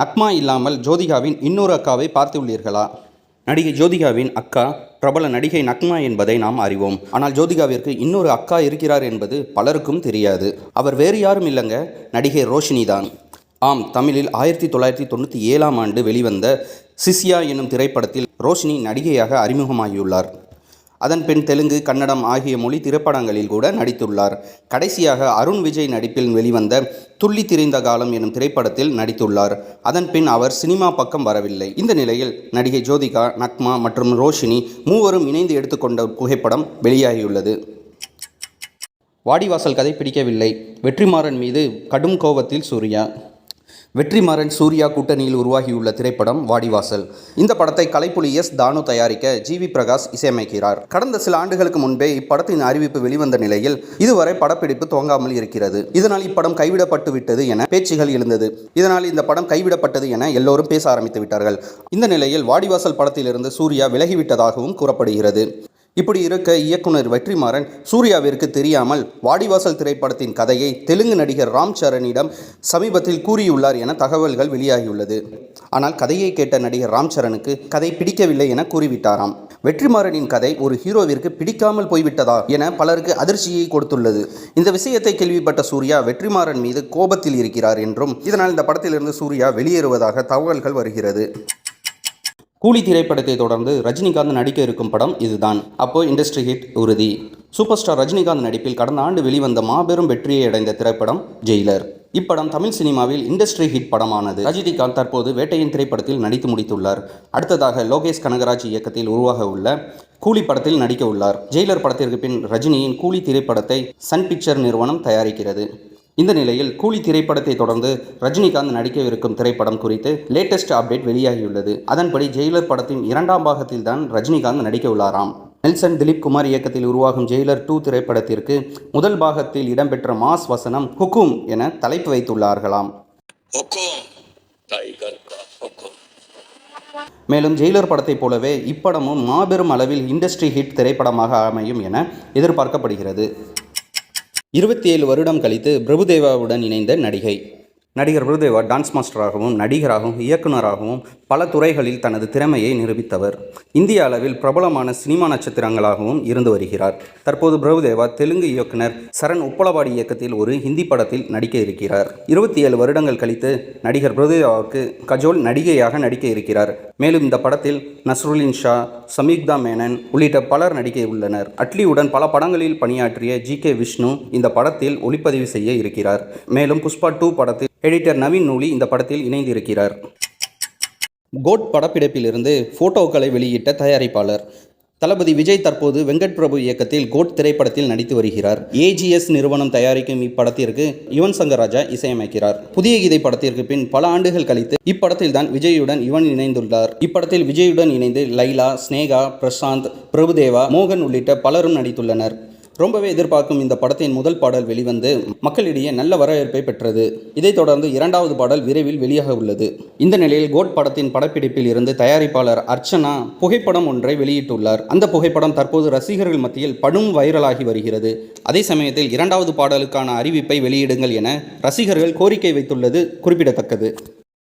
நக்மா இல்லாமல் ஜோதிகாவின் இன்னொரு அக்காவை பார்த்துள்ளீர்களா நடிகை ஜோதிகாவின் அக்கா பிரபல நடிகை நக்மா என்பதை நாம் அறிவோம். ஆனால் ஜோதிகாவிற்கு இன்னொரு அக்கா இருக்கிறார் என்பது பலருக்கும் தெரியாது. அவர் வேறு யாரும் இல்லைங்க. நடிகை ரோஷினி தான் ஆம் தமிழில் ஆயிரத்தி தொள்ளாயிரத்தி தொண்ணூற்றி ஏழாம் ஆண்டு வெளிவந்த சிசியா என்னும் திரைப்படத்தில் ரோஷினி நடிகையாக அறிமுகமாகியுள்ளார். அதன்பின் தெலுங்கு கன்னடம் ஆகிய மொழி திரைப்படங்களில் கூட நடித்துள்ளார். கடைசியாக அருண் விஜய் நடிப்பில் வெளிவந்த துள்ளி திரிந்த காலம் எனும் திரைப்படத்தில் நடித்துள்ளார். அதன்பின் அவர் சினிமா பக்கம் வரவில்லை. இந்த நிலையில் நடிகை ஜோதிகா நக்மா மற்றும் ரோஷினி மூவரும் இணைந்து எடுத்துக்கொண்ட புகைப்படம் வெளியாகியுள்ளது. வாடிவாசல் கதை பிடிக்கவில்லை. வெற்றிமாறன் மீது கடும் கோபத்தில் சூர்யா வெற்றிமாறன் சூர்யா கூட்டணியில் உருவாகியுள்ள திரைப்படம் வாடிவாசல். இந்த படத்தை கலைப்புலி எஸ் தானு தயாரிக்க ஜி வி பிரகாஷ் இசையமைக்கிறார். கடந்த சில ஆண்டுகளுக்கு முன்பே இப்படத்தின் அறிவிப்பு வெளிவந்த நிலையில் இதுவரை படப்பிடிப்பு துவங்காமல் இருக்கிறது. இதனால் இப்படம் கைவிடப்பட்டு விட்டது என பேச்சுகள் எழுந்தது. இதனால் இந்த படம் கைவிடப்பட்டது என எல்லோரும் பேச ஆரம்பித்து விட்டார்கள். இந்த நிலையில் வாடிவாசல் படத்திலிருந்து சூர்யா விலகிவிட்டதாகவும் கூறப்படுகிறது. இப்படி இருக்க இயக்குனர் வெற்றிமாறன் சூர்யாவிற்கு தெரியாமல் வாடிவாசல் திரைப்படத்தின் கதையை தெலுங்கு நடிகர் ராம் சரணிடம் சமீபத்தில் கூறியுள்ளார் என தகவல்கள் வெளியாகியுள்ளது. ஆனால் கதையை கேட்ட நடிகர் ராம் சரணுக்கு கதை பிடிக்கவில்லை என கூறிவிட்டாராம். வெற்றிமாறனின் கதை ஒரு ஹீரோவிற்கு பிடிக்காமல் போய்விட்டதா என பலருக்கு அதிர்ச்சியை கொடுத்துள்ளது. இந்த விஷயத்தை கேள்விப்பட்ட சூர்யா வெற்றிமாறன் மீது கோபத்தில் இருக்கிறார் என்றும் இதனால் இந்த படத்திலிருந்து சூர்யா வெளியேறுவதாக தகவல்கள் வருகிறது. கூலி திரைப்படத்தை தொடர்ந்து ரஜினிகாந்த் நடிக்க இருக்கும் படம் இதுதான். அப்போ இண்டஸ்ட்ரி ஹிட் உறுதி. சூப்பர் ஸ்டார் ரஜினிகாந்த் நடிப்பில் கடந்த ஆண்டு வெளிவந்த மாபெரும் வெற்றியை அடைந்த திரைப்படம் ஜெயிலர் இப்படம் தமிழ் சினிமாவில் இண்டஸ்ட்ரி ஹிட் படமானது. ரஜினிகாந்த் தற்போது வேட்டையின் திரைப்படத்தில் நடித்து முடித்துள்ளார். அடுத்ததாக லோகேஷ் கனகராஜ் இயக்கத்தில் உருவாக உள்ள கூலி படத்தில் நடிக்க உள்ளார். ஜெயிலர் படத்திற்கு பின் ரஜினியின் கூலி திரைப்படத்தை சன் பிக்சர் நிறுவனம் தயாரிக்கிறது. இந்த நிலையில் கூலி திரைப்படத்தை தொடர்ந்து ரஜினிகாந்த் நடிக்கவிருக்கும் திரைப்படம் குறித்து லேட்டஸ்ட் அப்டேட் வெளியாகியுள்ளது. அதன்படி ஜெயிலர் படத்தின் இரண்டாம் பாகத்தில் தான் ரஜினிகாந்த் நடிக்க உள்ளாராம் நெல்சன் திலீப் குமார் இயக்கத்தில் உருவாகும் ஜெயிலர் டூ திரைப்படத்திற்கு முதல் பாகத்தில் இடம்பெற்ற மாஸ் வசனம் ஹுக்கும் என தலைப்பு வைத்துள்ளார்களாம். மேலும் ஜெயிலர் படத்தைப் போலவே இப்படமும் மாபெரும் அளவில் இண்டஸ்ட்ரி ஹிட் திரைப்படமாக அமையும் என எதிர்பார்க்கப்படுகிறது. இருபத்தி ஏழு வருடம் கழித்து பிரபுதேவாவுடன் இணைந்த நடிகை. நடிகர் பிரபுதேவா டான்ஸ் மாஸ்டராகவும் நடிகராகவும் இயக்குனராகவும் பல துறைகளில் தனது திறமையை நிரூபித்தவர். இந்திய அளவில் பிரபலமான சினிமா நட்சத்திரங்களாகவும் இருந்து வருகிறார். தற்போது பிரபுதேவா தெலுங்கு இயக்குனர் சரண் உப்பலவாடி இயக்கத்தில் ஒரு ஹிந்தி படத்தில் நடிக்க இருக்கிறார். இருபத்தி ஏழு வருடங்கள் கழித்து நடிகர் பிரபுதேவாவுக்கு கஜோல் நடிகையாக நடிக்க இருக்கிறார். மேலும் இந்த படத்தில் நஸ்ருலின் ஷா சமீக்தா மேனன் உள்ளிட்ட பலர் நடிக்க உள்ளனர். அட்லியுடன் பல படங்களில் பணியாற்றிய ஜி கே விஷ்ணு இந்த படத்தில் ஒளிப்பதிவு செய்ய இருக்கிறார். மேலும் புஷ்பா டூ படத்தில் எடிட்டர் நவீன் நூலி இந்த படத்தில் இணைந்திருக்கிறார். கோட் படப்பிடிப்பிலிருந்து போட்டோக்களை வெளியிட்ட தயாரிப்பாளர். தளபதி விஜய் தற்போது வெங்கட் பிரபு இயக்கத்தில் கோட் திரைப்படத்தில் நடித்து வருகிறார். ஏஜிஎஸ் நிறுவனம் தயாரிக்கும் இப்படத்திற்கு யுவன் சங்கர் ராஜா இசையமைக்கிறார். புதிய கீதை படத்திற்கு பின் பல ஆண்டுகள் கழித்து இப்படத்தில் தான் விஜயுடன் யுவன் இணைந்துள்ளார். இப்படத்தில் விஜயுடன் இணைந்து லைலா ஸ்னேகா பிரசாந்த் பிரபுதேவா மோகன் உள்ளிட்ட பலரும் நடித்துள்ளனர். ரொம்பவே எதிர்பார்க்கும் இந்த படத்தின் முதல் பாடல் வெளிவந்து மக்களிடையே நல்ல வரவேற்பை பெற்றது. இதைத் தொடர்ந்து இரண்டாவது பாடல் விரைவில் வெளியாக உள்ளது. இந்த நிலையில் கோட் படத்தின் படப்பிடிப்பில் இருந்து தயாரிப்பாளர் அர்ச்சனா புகைப்படம் ஒன்றை வெளியிட்டுள்ளார். அந்த புகைப்படம் தற்போது ரசிகர்கள் மத்தியில் படும் வைரலாகி வருகிறது. அதே சமயத்தில் இரண்டாவது பாடலுக்கான அறிவிப்பை வெளியிடுங்கள் என ரசிகர்கள் கோரிக்கை வைத்துள்ளது குறிப்பிடத்தக்கது.